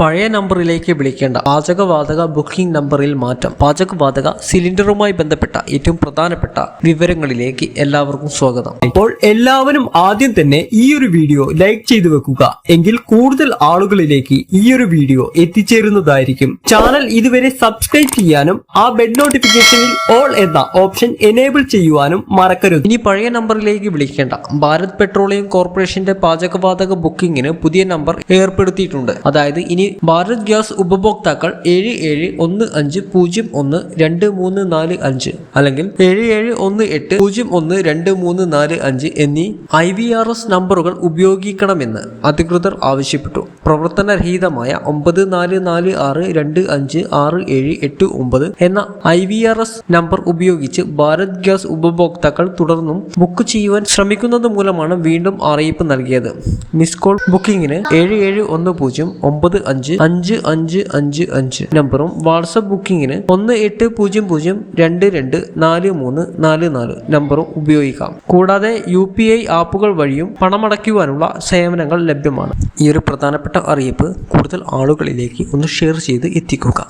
പഴയ നമ്പറിലേക്ക് വിളിക്കേണ്ട പാചകവാതക ബുക്കിംഗ് നമ്പറിൽ മാറ്റം. പാചകവാതക സിലിണ്ടറുമായി ബന്ധപ്പെട്ട ഏറ്റവും പ്രധാനപ്പെട്ട വിവരങ്ങളിലേക്ക് എല്ലാവർക്കും സ്വാഗതം. അപ്പോൾ എല്ലാവരും ആദ്യം തന്നെ ഈ ഒരു വീഡിയോ ലൈക്ക് ചെയ്തു വെക്കുക. എങ്കിൽ കൂടുതൽ ആളുകളിലേക്ക് ഈ ഒരു വീഡിയോ എത്തിച്ചേരുന്നതായിരിക്കും. ചാനൽ ഇതുവരെ സബ്സ്ക്രൈബ് ചെയ്യാനും ആ ബെഡ് നോട്ടിഫിക്കേഷനിൽ ഓൾ എന്ന ഓപ്ഷൻ എനേബിൾ ചെയ്യുവാനും മറക്കരുത്. ഇനി പഴയ നമ്പറിലേക്ക് വിളിക്കേണ്ട ഭാരത് പെട്രോളിയം കോർപ്പറേഷന്റെ പാചകവാതക ബുക്കിംഗിന് പുതിയ നമ്പർ ഏർപ്പെടുത്തിയിട്ടുണ്ട്. അതായത് ഇനി ഭാരത് ഗ്യാസ് ഉപഭോക്താക്കൾ ഏഴ് ഏഴ് ഒന്ന് അഞ്ച് പൂജ്യം ഒന്ന് രണ്ട് മൂന്ന് നാല് അഞ്ച് അല്ലെങ്കിൽ ഏഴ് ഏഴ് ഒന്ന് എട്ട് പൂജ്യം ഒന്ന് രണ്ട് മൂന്ന് നാല് അഞ്ച് എന്നീ ഐ വി ആർ എസ് നമ്പറുകൾ ഉപയോഗിക്കണമെന്ന് അധികൃതർ ആവശ്യപ്പെട്ടു. പ്രവർത്തനരഹിതമായ ഒമ്പത് നാല് നാല് ആറ് രണ്ട് അഞ്ച് ആറ് ഏഴ് എട്ട് ഒമ്പത് എന്ന I V R S number ഉപയോഗിച്ച് ഭാരത് ഗ്യാസ് ഉപഭോക്താക്കൾ തുടർന്നും ബുക്ക് ചെയ്യുവാൻ ശ്രമിക്കുന്നത് മൂലമാണ് വീണ്ടും അറിയിപ്പ് നൽകിയത്. മിസ് കോൾ ബുക്കിംഗിന് ഏഴ് ഏഴ് ഒന്ന് പൂജ്യം ഒമ്പത് അഞ്ച് അഞ്ച് അഞ്ച് അഞ്ച് അഞ്ച് അഞ്ച്. നമ്പറും വാട്സപ്പ് ബുക്കിംഗിന് ഒന്ന് എട്ട് പൂജ്യം പൂജ്യം രണ്ട് രണ്ട് നാല് മൂന്ന് നാല് നാല് നമ്പറും ഉപയോഗിക്കാം. കൂടാതെ യു പി ഐ ആപ്പുകൾ വഴിയും പണമടയ്ക്കുവാനുള്ള സേവനങ്ങൾ ലഭ്യമാണ്. ഈ ഒരു പ്രധാനപ്പെട്ട അറിയിപ്പ് കൂടുതൽ ആളുകളിലേക്ക് ഒന്ന് ഷെയർ ചെയ്ത് എത്തിക്കുക.